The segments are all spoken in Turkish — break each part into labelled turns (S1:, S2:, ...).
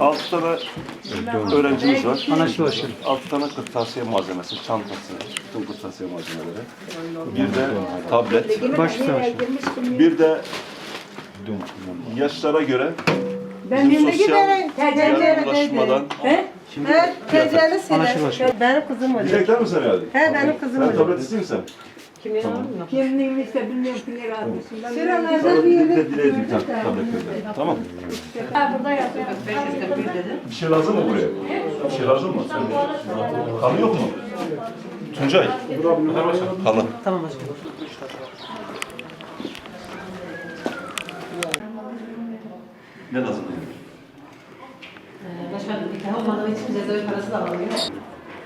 S1: Altı tane öğrencimiz var.
S2: Anlaşıldı başkanım.
S1: Altı tane kırtasiye malzemesi, çantası, bütün kırtasiye malzemeleri. Bir de tablet. Bir de yaşlara göre
S3: Ben
S1: bizim
S3: şimdi
S1: sosyal
S3: giderim.
S1: yardımlaşmadan
S3: He? He,
S2: başkanım.
S3: Benim kızım oluyor.
S1: Diyecekler mi sen herhalde?
S3: He, benim kızım
S1: Sen
S3: oluyor.
S1: tablet istiyor musun
S4: Kimliğimi işte bilmiyorum kimliği almışsın. Ben
S3: bir yere
S1: de dileğe bir tane tablet gönder. Tamam. Bir şey lazım mı buraya? Bir şey lazım mı? Kalı yok mu? Tuncay. Kalı.
S2: Tamam başkanım.
S1: Ne lazım?
S5: Başkanım nikah olmadığı için cezaevi parası da alınıyor.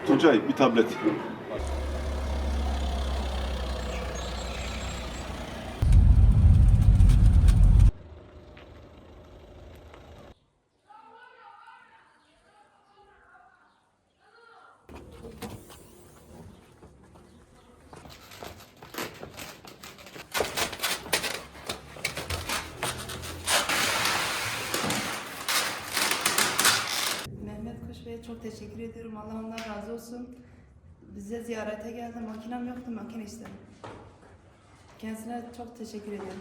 S1: Tuncay bir tablet.
S6: Mehmet Kuş Bey'e çok teşekkür ediyorum. Allah ondan razı olsun. Bize ziyarete geldi. Makinem yoktu, makine istedim. Kendisine çok teşekkür ederim.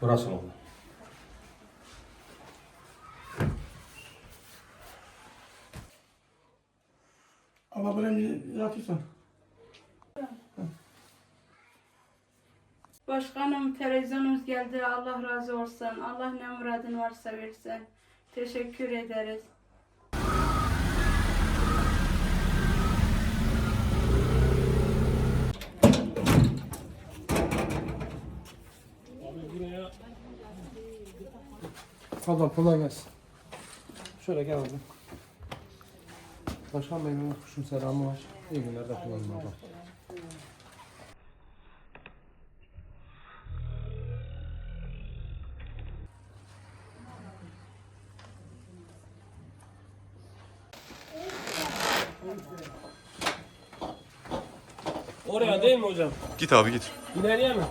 S7: Burası mı?
S8: Allah böyle yatırsan.
S9: Başkanım televizyonunuz geldi. Allah razı olsun. Allah ne muradın varsa versin. Teşekkür ederiz.
S8: Pardon kolay gelsin. Şöyle gel abi. Başkan Bey'in kuşun selamı var. İyi günler de kullanın abi.
S7: Oraya değil mi hocam?
S1: Git abi git.
S7: İleriye mi?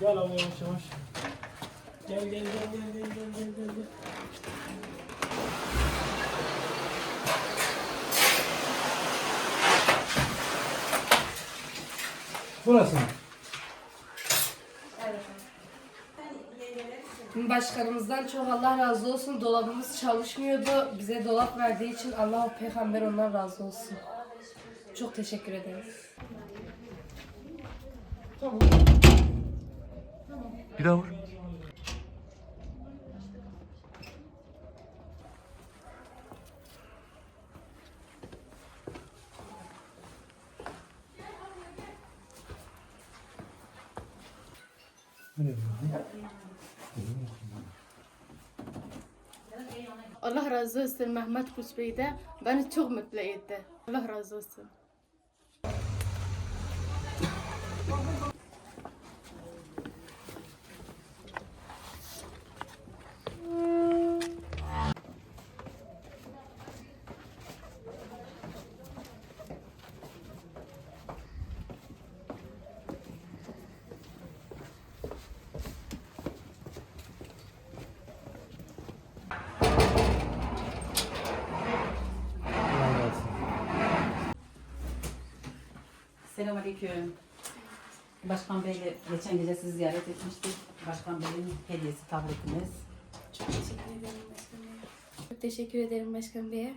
S7: Gel abi yavaş yavaş. Gel gel gel gel gel gel gel gel. gel.
S8: Burası mı?
S6: Başkanımızdan çok Allah razı olsun. Dolabımız çalışmıyordu. Bize dolap verdiği için Allah peygamber ondan razı olsun. Çok teşekkür ederiz.
S1: Bir daha vur.
S9: Allah razı olsun Mehmet Kuş Bey de beni çok mutlu etti. Allah razı olsun.
S5: Selamünaleyküm. Başkan Bey'le geçen gece sizi ziyaret etmiştik. Başkan Bey'in hediyesi tabletiniz.
S6: Çok teşekkür ederim Başkan Bey. Çok teşekkür ederim Başkan Bey'e.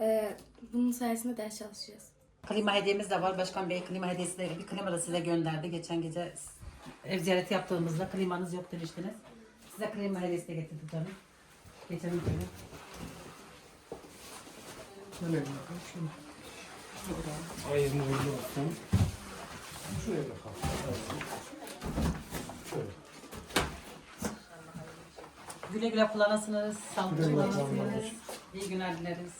S6: Ee, bunun sayesinde ders çalışacağız.
S5: Klima hediyemiz de var. Başkan Bey klima hediyesi de bir klima da size gönderdi. Geçen gece ev ziyareti yaptığımızda klimanız yok demiştiniz. Size klima hediyesi de getirdik canım. Şöyle.
S8: Şöyle bir bakalım. Şöyle. Hayırlı uğurlu olsun. Şuraya bakalım. Şöyle.
S5: Güle güle kullanasınız. Sağlıklı
S8: Güle güle
S5: kullanasınız. İyi günler dileriz.